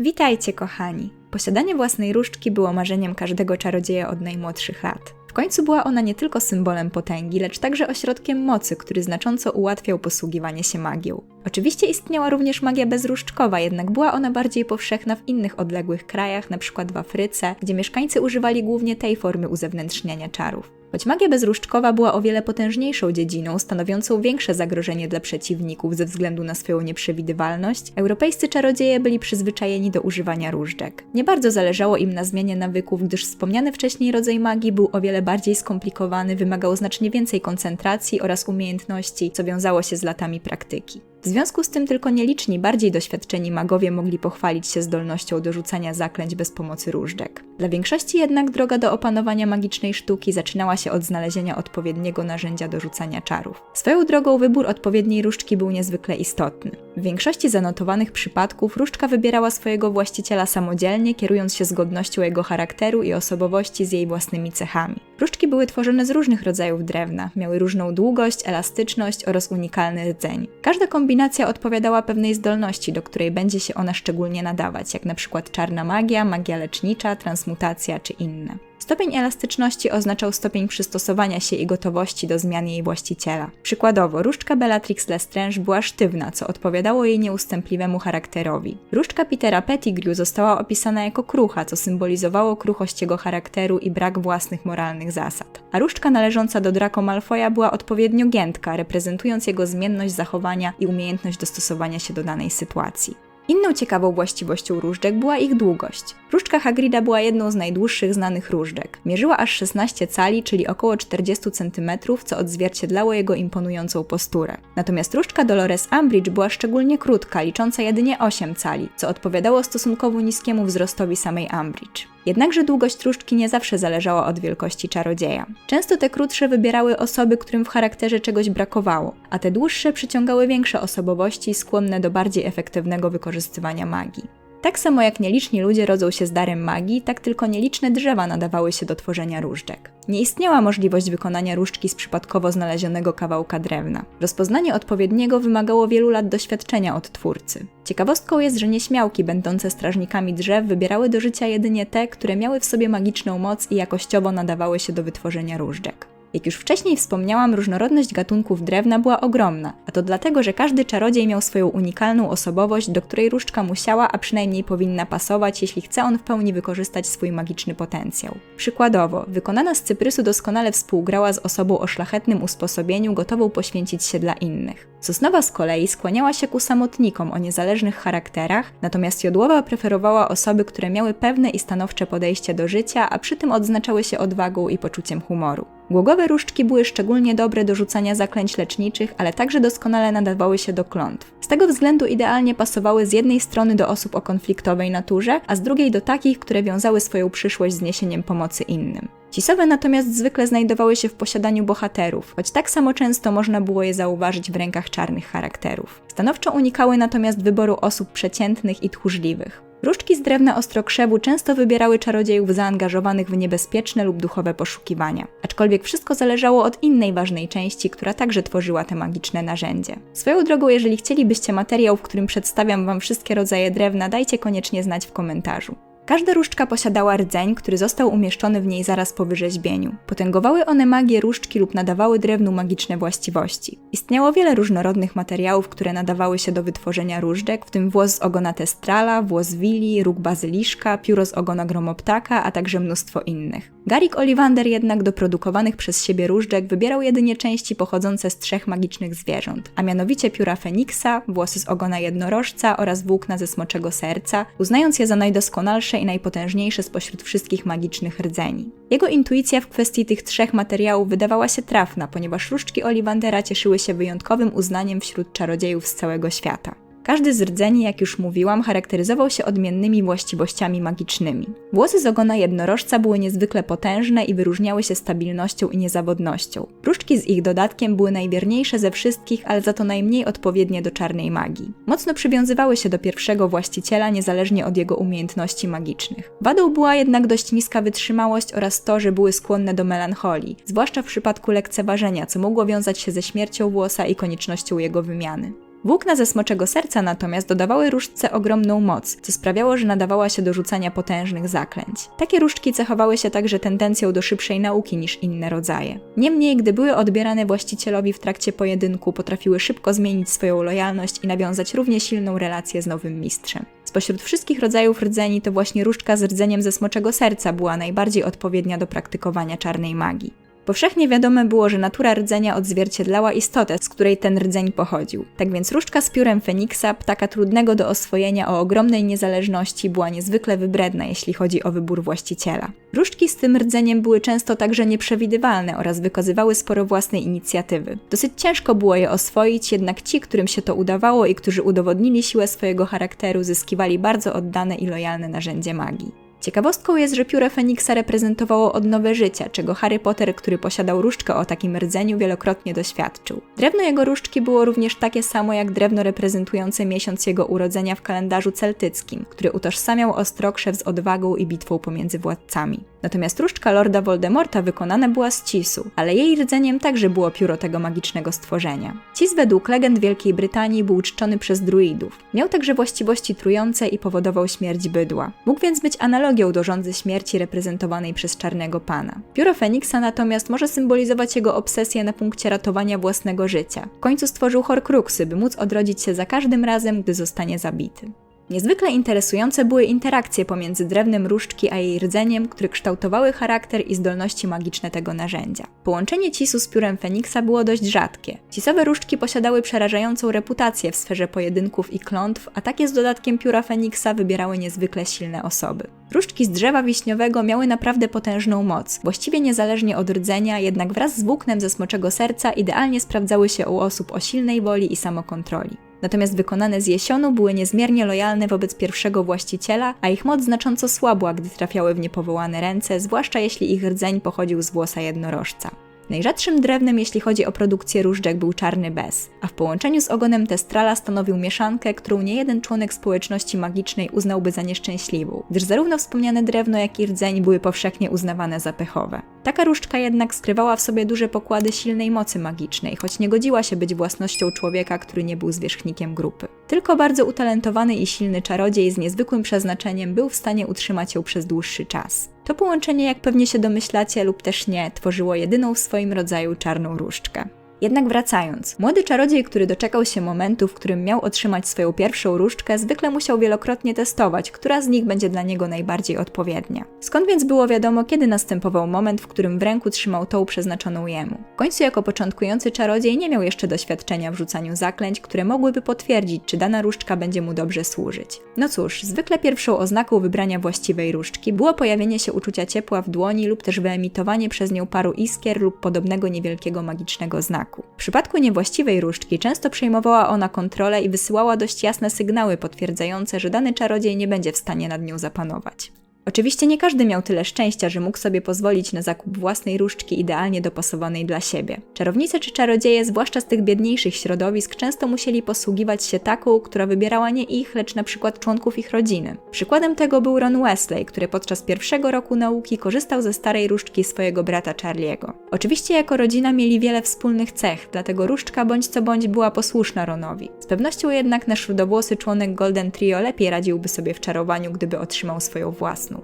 Witajcie, kochani! Posiadanie własnej różdżki było marzeniem każdego czarodzieja od najmłodszych lat. W końcu była ona nie tylko symbolem potęgi, lecz także ośrodkiem mocy, który znacząco ułatwiał posługiwanie się magią. Oczywiście istniała również magia bezróżdżkowa, jednak była ona bardziej powszechna w innych odległych krajach, np. w Afryce, gdzie mieszkańcy używali głównie tej formy uzewnętrzniania czarów. Choć magia bezróżdżkowa była o wiele potężniejszą dziedziną, stanowiącą większe zagrożenie dla przeciwników ze względu na swoją nieprzewidywalność, europejscy czarodzieje byli przyzwyczajeni do używania różdżek. Nie bardzo zależało im na zmianie nawyków, gdyż wspomniany wcześniej rodzaj magii był o wiele bardziej skomplikowany, wymagał znacznie więcej koncentracji oraz umiejętności, co wiązało się z latami praktyki. W związku z tym tylko nieliczni, bardziej doświadczeni magowie mogli pochwalić się zdolnością do rzucania zaklęć bez pomocy różdżek. Dla większości jednak droga do opanowania magicznej sztuki zaczynała się od znalezienia odpowiedniego narzędzia do rzucania czarów. Swoją drogą wybór odpowiedniej różdżki był niezwykle istotny. W większości zanotowanych przypadków różdżka wybierała swojego właściciela samodzielnie, kierując się zgodnością jego charakteru i osobowości z jej własnymi cechami. Różdżki były tworzone z różnych rodzajów drewna, miały różną długość, elastyczność oraz unikalny rdzeń. Każda kombinacja odpowiadała pewnej zdolności, do której będzie się ona szczególnie nadawać, jak na przykład czarna magia, magia lecznicza, transmutacja czy inne. Stopień elastyczności oznaczał stopień przystosowania się i gotowości do zmian jej właściciela. Przykładowo, różdżka Bellatrix Lestrange była sztywna, co odpowiadało jej nieustępliwemu charakterowi. Różdżka Petera Pettigrew została opisana jako krucha, co symbolizowało kruchość jego charakteru i brak własnych moralnych zasad. A różdżka należąca do Draco Malfoya była odpowiednio giętka, reprezentując jego zmienność zachowania i umiejętność dostosowania się do danej sytuacji. Inną ciekawą właściwością różdżek była ich długość. Różdżka Hagrida była jedną z najdłuższych znanych różdżek. Mierzyła aż 16 cali, czyli około 40 cm, co odzwierciedlało jego imponującą posturę. Natomiast różdżka Dolores Umbridge była szczególnie krótka, licząca jedynie 8 cali, co odpowiadało stosunkowo niskiemu wzrostowi samej Umbridge. Jednakże długość różdżki nie zawsze zależała od wielkości czarodzieja. Często te krótsze wybierały osoby, którym w charakterze czegoś brakowało, a te dłuższe przyciągały większe osobowości skłonne do bardziej efektywnego wykorzystywania magii. Tak samo jak nieliczni ludzie rodzą się z darem magii, tak tylko nieliczne drzewa nadawały się do tworzenia różdżek. Nie istniała możliwość wykonania różdżki z przypadkowo znalezionego kawałka drewna. Rozpoznanie odpowiedniego wymagało wielu lat doświadczenia od twórcy. Ciekawostką jest, że nieśmiałki będące strażnikami drzew wybierały do życia jedynie te, które miały w sobie magiczną moc i jakościowo nadawały się do wytworzenia różdżek. Jak już wcześniej wspomniałam, różnorodność gatunków drewna była ogromna, a to dlatego, że każdy czarodziej miał swoją unikalną osobowość, do której różdżka musiała, a przynajmniej powinna pasować, jeśli chce on w pełni wykorzystać swój magiczny potencjał. Przykładowo, wykonana z cyprysu doskonale współgrała z osobą o szlachetnym usposobieniu, gotową poświęcić się dla innych. Sosnowa z kolei skłaniała się ku samotnikom o niezależnych charakterach, natomiast jodłowa preferowała osoby, które miały pewne i stanowcze podejście do życia, a przy tym odznaczały się odwagą i poczuciem humoru. Głogowe różdżki były szczególnie dobre do rzucania zaklęć leczniczych, ale także doskonale nadawały się do klątw. Z tego względu idealnie pasowały z jednej strony do osób o konfliktowej naturze, a z drugiej do takich, które wiązały swoją przyszłość z niesieniem pomocy innym. Cisowe natomiast zwykle znajdowały się w posiadaniu bohaterów, choć tak samo często można było je zauważyć w rękach czarnych charakterów. Stanowczo unikały natomiast wyboru osób przeciętnych i tchórzliwych. Różdżki z drewna ostrokrzewu często wybierały czarodziejów zaangażowanych w niebezpieczne lub duchowe poszukiwania, aczkolwiek wszystko zależało od innej ważnej części, która także tworzyła te magiczne narzędzie. Swoją drogą, jeżeli chcielibyście materiał, w którym przedstawiam Wam wszystkie rodzaje drewna, dajcie koniecznie znać w komentarzu. Każda różdżka posiadała rdzeń, który został umieszczony w niej zaraz po wyrzeźbieniu. Potęgowały one magię różdżki lub nadawały drewnu magiczne właściwości. Istniało wiele różnorodnych materiałów, które nadawały się do wytworzenia różdżek, w tym włos z ogona testrala, włos wili, róg bazyliszka, pióro z ogona gromoptaka, a także mnóstwo innych. Garik Olivander jednak do produkowanych przez siebie różdżek wybierał jedynie części pochodzące z trzech magicznych zwierząt, a mianowicie pióra Feniksa, włosy z ogona jednorożca oraz włókna ze smoczego serca, uznając je za najdoskonalsze i najpotężniejsze spośród wszystkich magicznych rdzeni. Jego intuicja w kwestii tych trzech materiałów wydawała się trafna, ponieważ różdżki Olivandera cieszyły się wyjątkowym uznaniem wśród czarodziejów z całego świata. Każdy z rdzeni, jak już mówiłam, charakteryzował się odmiennymi właściwościami magicznymi. Włosy z ogona jednorożca były niezwykle potężne i wyróżniały się stabilnością i niezawodnością. Różdżki z ich dodatkiem były najwierniejsze ze wszystkich, ale za to najmniej odpowiednie do czarnej magii. Mocno przywiązywały się do pierwszego właściciela, niezależnie od jego umiejętności magicznych. Wadą była jednak dość niska wytrzymałość oraz to, że były skłonne do melancholii, zwłaszcza w przypadku lekceważenia, co mogło wiązać się ze śmiercią włosa i koniecznością jego wymiany. Włókna ze smoczego serca natomiast dodawały różdżce ogromną moc, co sprawiało, że nadawała się do rzucania potężnych zaklęć. Takie różdżki cechowały się także tendencją do szybszej nauki niż inne rodzaje. Niemniej, gdy były odbierane właścicielowi w trakcie pojedynku, potrafiły szybko zmienić swoją lojalność i nawiązać równie silną relację z nowym mistrzem. Spośród wszystkich rodzajów rdzeni to właśnie różdżka z rdzeniem ze smoczego serca była najbardziej odpowiednia do praktykowania czarnej magii. Powszechnie wiadome było, że natura rdzenia odzwierciedlała istotę, z której ten rdzeń pochodził. Tak więc różdżka z piórem Feniksa, ptaka trudnego do oswojenia o ogromnej niezależności, była niezwykle wybredna, jeśli chodzi o wybór właściciela. Różdżki z tym rdzeniem były często także nieprzewidywalne oraz wykazywały sporo własnej inicjatywy. Dosyć ciężko było je oswoić, jednak ci, którym się to udawało i którzy udowodnili siłę swojego charakteru, zyskiwali bardzo oddane i lojalne narzędzie magii. Ciekawostką jest, że pióro Feniksa reprezentowało odnowę życia, czego Harry Potter, który posiadał różdżkę o takim rdzeniu, wielokrotnie doświadczył. Drewno jego różdżki było również takie samo jak drewno reprezentujące miesiąc jego urodzenia w kalendarzu celtyckim, który utożsamiał Ostrokrzew z odwagą i bitwą pomiędzy władcami. Natomiast różdżka Lorda Voldemorta wykonana była z cisu, ale jej rdzeniem także było pióro tego magicznego stworzenia. Cis według legend Wielkiej Brytanii był czczony przez druidów. Miał także właściwości trujące i powodował śmierć bydła. Mógł więc być analogią do rządzy śmierci reprezentowanej przez Czarnego Pana. Pióro Feniksa natomiast może symbolizować jego obsesję na punkcie ratowania własnego życia. W końcu stworzył Horcruxy, by móc odrodzić się za każdym razem, gdy zostanie zabity. Niezwykle interesujące były interakcje pomiędzy drewnem różdżki a jej rdzeniem, które kształtowały charakter i zdolności magiczne tego narzędzia. Połączenie cisu z piórem Feniksa było dość rzadkie. Cisowe różdżki posiadały przerażającą reputację w sferze pojedynków i klątw, a takie z dodatkiem pióra Feniksa wybierały niezwykle silne osoby. Różdżki z drzewa wiśniowego miały naprawdę potężną moc, właściwie niezależnie od rdzenia, jednak wraz z włóknem ze smoczego serca idealnie sprawdzały się u osób o silnej woli i samokontroli natomiast wykonane z jesionu były niezmiernie lojalne wobec pierwszego właściciela, a ich moc znacząco słabła, gdy trafiały w niepowołane ręce, zwłaszcza jeśli ich rdzeń pochodził z włosa jednorożca. Najrzadszym drewnem, jeśli chodzi o produkcję różdżek, był czarny bez, a w połączeniu z ogonem testrala stanowił mieszankę, którą niejeden członek społeczności magicznej uznałby za nieszczęśliwą, gdyż zarówno wspomniane drewno, jak i rdzeń były powszechnie uznawane za pechowe. Taka różdżka jednak skrywała w sobie duże pokłady silnej mocy magicznej, choć nie godziła się być własnością człowieka, który nie był zwierzchnikiem grupy. Tylko bardzo utalentowany i silny czarodziej z niezwykłym przeznaczeniem był w stanie utrzymać ją przez dłuższy czas. To połączenie, jak pewnie się domyślacie lub też nie, tworzyło jedyną w swoim rodzaju czarną różdżkę. Jednak wracając, młody czarodziej, który doczekał się momentu, w którym miał otrzymać swoją pierwszą różdżkę, zwykle musiał wielokrotnie testować, która z nich będzie dla niego najbardziej odpowiednia. Skąd więc było wiadomo, kiedy następował moment, w którym w ręku trzymał tą przeznaczoną jemu? W końcu jako początkujący czarodziej nie miał jeszcze doświadczenia w rzucaniu zaklęć, które mogłyby potwierdzić, czy dana różdżka będzie mu dobrze służyć. No cóż, zwykle pierwszą oznaką wybrania właściwej różdżki było pojawienie się uczucia ciepła w dłoni lub też wyemitowanie przez nią paru iskier lub podobnego niewielkiego magicznego znaku. W przypadku niewłaściwej różdżki często przejmowała ona kontrolę i wysyłała dość jasne sygnały potwierdzające, że dany czarodziej nie będzie w stanie nad nią zapanować. Oczywiście nie każdy miał tyle szczęścia, że mógł sobie pozwolić na zakup własnej różdżki idealnie dopasowanej dla siebie. Czarownice czy czarodzieje, zwłaszcza z tych biedniejszych środowisk, często musieli posługiwać się taką, która wybierała nie ich, lecz na przykład członków ich rodziny. Przykładem tego był Ron Wesley, który podczas pierwszego roku nauki korzystał ze starej różdżki swojego brata Charliego. Oczywiście jako rodzina mieli wiele wspólnych cech, dlatego różdżka bądź co bądź była posłuszna Ronowi. Z pewnością jednak nasz rudowłosy członek Golden Trio lepiej radziłby sobie w czarowaniu, gdyby otrzymał swoją własną.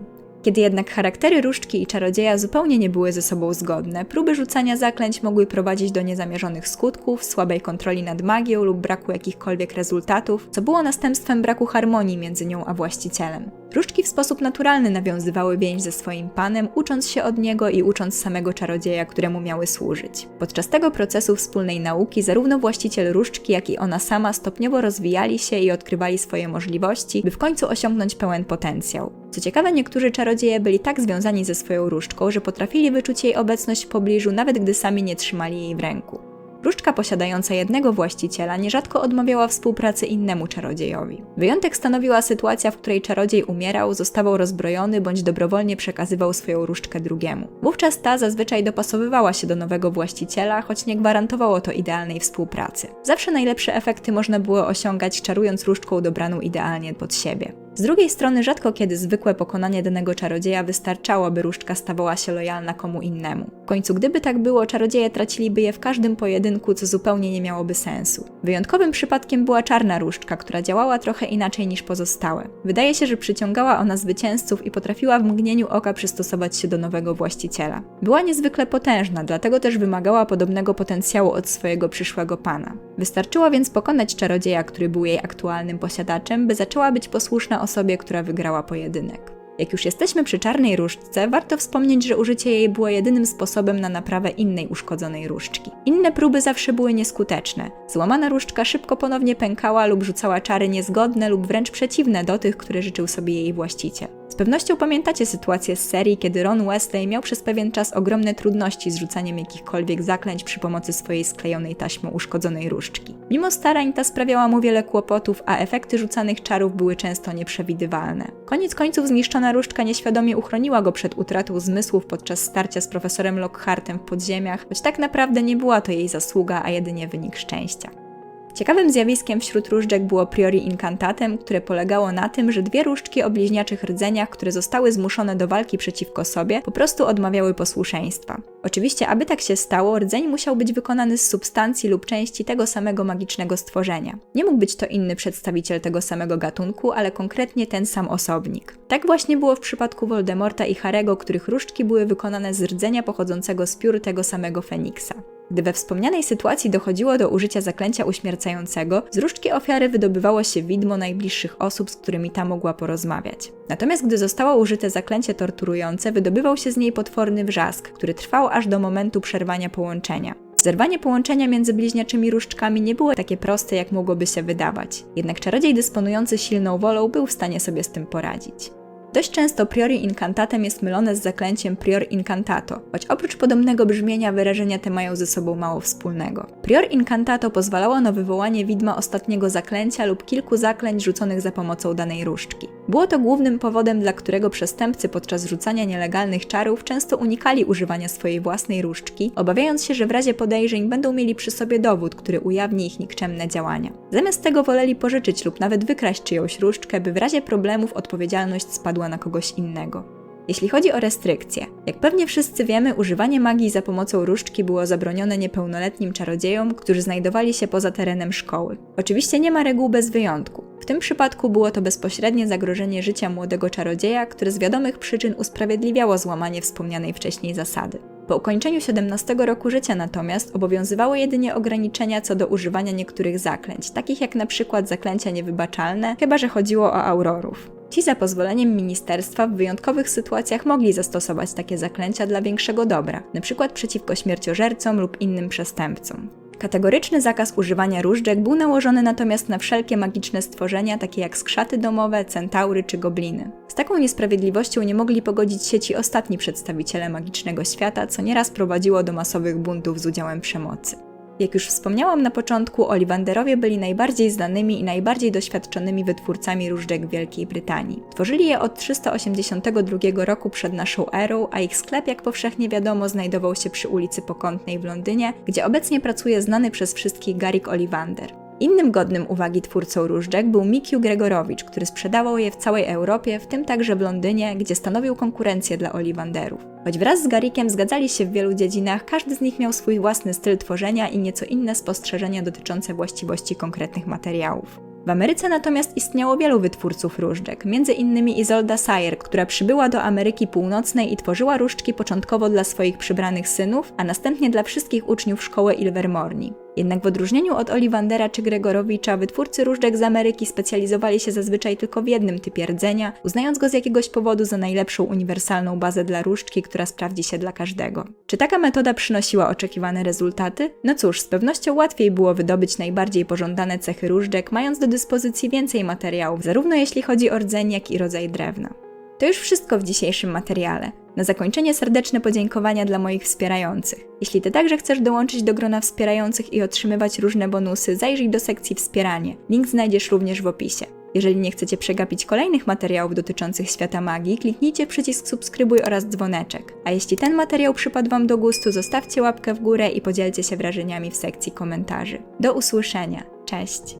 Kiedy jednak charaktery różdżki i czarodzieja zupełnie nie były ze sobą zgodne, próby rzucania zaklęć mogły prowadzić do niezamierzonych skutków, słabej kontroli nad magią lub braku jakichkolwiek rezultatów, co było następstwem braku harmonii między nią a właścicielem. Różdżki w sposób naturalny nawiązywały więź ze swoim panem, ucząc się od niego i ucząc samego czarodzieja, któremu miały służyć. Podczas tego procesu wspólnej nauki zarówno właściciel różdżki, jak i ona sama stopniowo rozwijali się i odkrywali swoje możliwości, by w końcu osiągnąć pełen potencjał. Co ciekawe, niektórzy czarodzieje byli tak związani ze swoją różdżką, że potrafili wyczuć jej obecność w pobliżu, nawet gdy sami nie trzymali jej w ręku. Różdżka posiadająca jednego właściciela nierzadko odmawiała współpracy innemu czarodziejowi. Wyjątek stanowiła sytuacja, w której czarodziej umierał, zostawał rozbrojony bądź dobrowolnie przekazywał swoją różdżkę drugiemu. Wówczas ta zazwyczaj dopasowywała się do nowego właściciela, choć nie gwarantowało to idealnej współpracy. Zawsze najlepsze efekty można było osiągać czarując różdżką dobraną idealnie pod siebie. Z drugiej strony rzadko kiedy zwykłe pokonanie danego czarodzieja wystarczało, by różdżka stawała się lojalna komu innemu. W końcu gdyby tak było, czarodzieje traciliby je w każdym pojedynku, co zupełnie nie miałoby sensu. Wyjątkowym przypadkiem była czarna różdżka, która działała trochę inaczej niż pozostałe. Wydaje się, że przyciągała ona zwycięzców i potrafiła w mgnieniu oka przystosować się do nowego właściciela. Była niezwykle potężna, dlatego też wymagała podobnego potencjału od swojego przyszłego pana. Wystarczyło więc pokonać czarodzieja, który był jej aktualnym posiadaczem, by zaczęła być posłuszna osobie, która wygrała pojedynek. Jak już jesteśmy przy czarnej różdżce, warto wspomnieć, że użycie jej było jedynym sposobem na naprawę innej uszkodzonej różdżki. Inne próby zawsze były nieskuteczne. Złamana różdżka szybko ponownie pękała lub rzucała czary niezgodne lub wręcz przeciwne do tych, które życzył sobie jej właściciel. Z pewnością pamiętacie sytuację z serii, kiedy Ron Wesley miał przez pewien czas ogromne trudności z rzucaniem jakichkolwiek zaklęć przy pomocy swojej sklejonej taśmą uszkodzonej różdżki. Mimo starań ta sprawiała mu wiele kłopotów, a efekty rzucanych czarów były często nieprzewidywalne. Koniec końców zniszczona różdżka nieświadomie uchroniła go przed utratą zmysłów podczas starcia z profesorem Lockhartem w podziemiach, choć tak naprawdę nie była to jej zasługa, a jedynie wynik szczęścia. Ciekawym zjawiskiem wśród różdżek było priori incantatem, które polegało na tym, że dwie różdżki o bliźniaczych rdzeniach, które zostały zmuszone do walki przeciwko sobie, po prostu odmawiały posłuszeństwa. Oczywiście, aby tak się stało, rdzeń musiał być wykonany z substancji lub części tego samego magicznego stworzenia. Nie mógł być to inny przedstawiciel tego samego gatunku, ale konkretnie ten sam osobnik. Tak właśnie było w przypadku Voldemorta i Harego, których różdżki były wykonane z rdzenia pochodzącego z piór tego samego Feniksa. Gdy we wspomnianej sytuacji dochodziło do użycia zaklęcia uśmiercającego, z różdżki ofiary wydobywało się widmo najbliższych osób, z którymi ta mogła porozmawiać. Natomiast gdy zostało użyte zaklęcie torturujące, wydobywał się z niej potworny wrzask, który trwał aż do momentu przerwania połączenia. Zerwanie połączenia między bliźniaczymi różdżkami nie było takie proste, jak mogłoby się wydawać. Jednak czarodziej dysponujący silną wolą był w stanie sobie z tym poradzić. Dość często priori incantatem jest mylone z zaklęciem prior incantato, choć oprócz podobnego brzmienia wyrażenia te mają ze sobą mało wspólnego. Prior incantato pozwalało na wywołanie widma ostatniego zaklęcia lub kilku zaklęć rzuconych za pomocą danej różdżki. Było to głównym powodem, dla którego przestępcy podczas rzucania nielegalnych czarów często unikali używania swojej własnej różdżki, obawiając się, że w razie podejrzeń będą mieli przy sobie dowód, który ujawni ich nikczemne działania. Zamiast tego woleli pożyczyć lub nawet wykraść czyjąś różdżkę, by w razie problemów odpowiedzialność spadła na kogoś innego. Jeśli chodzi o restrykcje, jak pewnie wszyscy wiemy, używanie magii za pomocą różdżki było zabronione niepełnoletnim czarodziejom, którzy znajdowali się poza terenem szkoły. Oczywiście nie ma reguł bez wyjątku. Tym przypadku było to bezpośrednie zagrożenie życia młodego czarodzieja, które z wiadomych przyczyn usprawiedliwiało złamanie wspomnianej wcześniej zasady. Po ukończeniu 17 roku życia natomiast obowiązywały jedynie ograniczenia co do używania niektórych zaklęć, takich jak na przykład zaklęcia niewybaczalne, chyba że chodziło o aurorów. Ci za pozwoleniem ministerstwa w wyjątkowych sytuacjach mogli zastosować takie zaklęcia dla większego dobra, np. przeciwko śmierciożercom lub innym przestępcom. Kategoryczny zakaz używania różdżek był nałożony natomiast na wszelkie magiczne stworzenia, takie jak skrzaty domowe, centaury czy gobliny. Z taką niesprawiedliwością nie mogli pogodzić się ci ostatni przedstawiciele magicznego świata, co nieraz prowadziło do masowych buntów z udziałem przemocy. Jak już wspomniałam na początku, Oliwanderowie byli najbardziej znanymi i najbardziej doświadczonymi wytwórcami różdżek w Wielkiej Brytanii. Tworzyli je od 382 roku przed naszą erą, a ich sklep, jak powszechnie wiadomo, znajdował się przy ulicy Pokątnej w Londynie, gdzie obecnie pracuje znany przez wszystkich Garrick Oliwander. Innym godnym uwagi twórcą różdżek był Mikiu Gregorowicz, który sprzedawał je w całej Europie, w tym także w Londynie, gdzie stanowił konkurencję dla Oliwanderów. Choć wraz z Garrickiem zgadzali się w wielu dziedzinach, każdy z nich miał swój własny styl tworzenia i nieco inne spostrzeżenia dotyczące właściwości konkretnych materiałów. W Ameryce natomiast istniało wielu wytwórców różdżek, m.in. Izolda Sayer, która przybyła do Ameryki Północnej i tworzyła różdżki początkowo dla swoich przybranych synów, a następnie dla wszystkich uczniów szkoły Ilvermorny. Jednak w odróżnieniu od Olivandera czy Gregorowicza, wytwórcy różdżek z Ameryki specjalizowali się zazwyczaj tylko w jednym typie rdzenia, uznając go z jakiegoś powodu za najlepszą uniwersalną bazę dla różdżki, która sprawdzi się dla każdego. Czy taka metoda przynosiła oczekiwane rezultaty? No cóż, z pewnością łatwiej było wydobyć najbardziej pożądane cechy różdżek, mając do dyspozycji więcej materiałów, zarówno jeśli chodzi o rdzeń, jak i rodzaj drewna. To już wszystko w dzisiejszym materiale. Na zakończenie serdeczne podziękowania dla moich wspierających. Jeśli Ty także chcesz dołączyć do grona wspierających i otrzymywać różne bonusy, zajrzyj do sekcji Wspieranie. Link znajdziesz również w opisie. Jeżeli nie chcecie przegapić kolejnych materiałów dotyczących świata magii, kliknijcie przycisk subskrybuj oraz dzwoneczek. A jeśli ten materiał przypadł Wam do gustu, zostawcie łapkę w górę i podzielcie się wrażeniami w sekcji komentarzy. Do usłyszenia. Cześć!